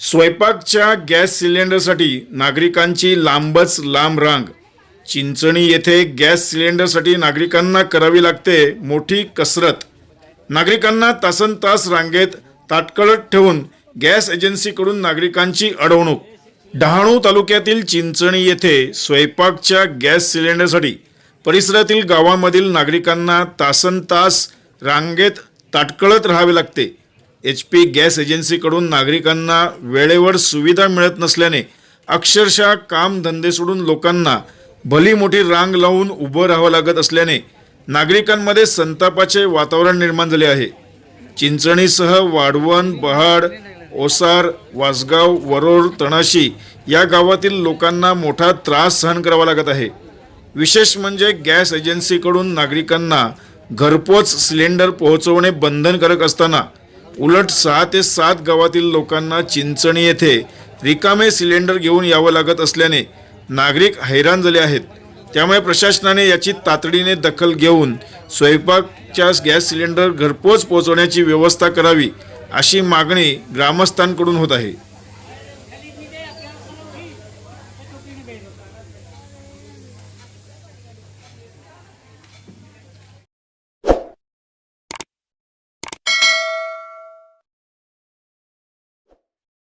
स्वयंपाकच्या gas सिलेंडरसाठी नागरिकांची लांबच लांब रांग. चिंचणी येथे गॅस सिलेंडरसाठी नागरिकांना करावी लागते मोठी कसरत. नागरिकांना तासन तास रांगेत ताटकळत ठेवून गॅस एजन्सीकडून नागरिकांची अडवणूक. डहाणू तालुक्यातील चिंचणी येथे स्वयंपाकच्या गॅस सिलेंडरसाठी परिसरातील गावामधील नागरिकांना तासन तास रांगेत ताटकळत राहावे लागते. एच पी गॅस एजन्सीकडून नागरिकांना वेळेवर सुविधा मिळत नसल्याने अक्षरशः कामधंदे सोडून लोकांना भली मोठी रांग लावून उभं राहावं लागत असल्याने नागरिकांमध्ये संतापाचे वातावरण निर्माण झाले आहे. चिंचणीसह वाढवण बहाड ओसार वासगाव वरोर तणाशी या गावातील लोकांना मोठा त्रास सहन करावा लागत आहे. विशेष म्हणजे गॅस एजन्सीकडून नागरिकांना घरपोच सिलेंडर पोहोचवणे बंधनकारक असताना उलट सहा ते सात गावातील लोकांना चिंचणी येथे रिकामे सिलेंडर घेऊन यावं लागत असल्याने नागरिक हैराण झाले आहेत. त्यामुळे प्रशासनाने याची तातडीने दखल घेऊन स्वयंपाकच्या गॅस सिलेंडर घरपोच पोहोचवण्याची व्यवस्था करावी अशी मागणी ग्रामस्थांकडून होत आहे.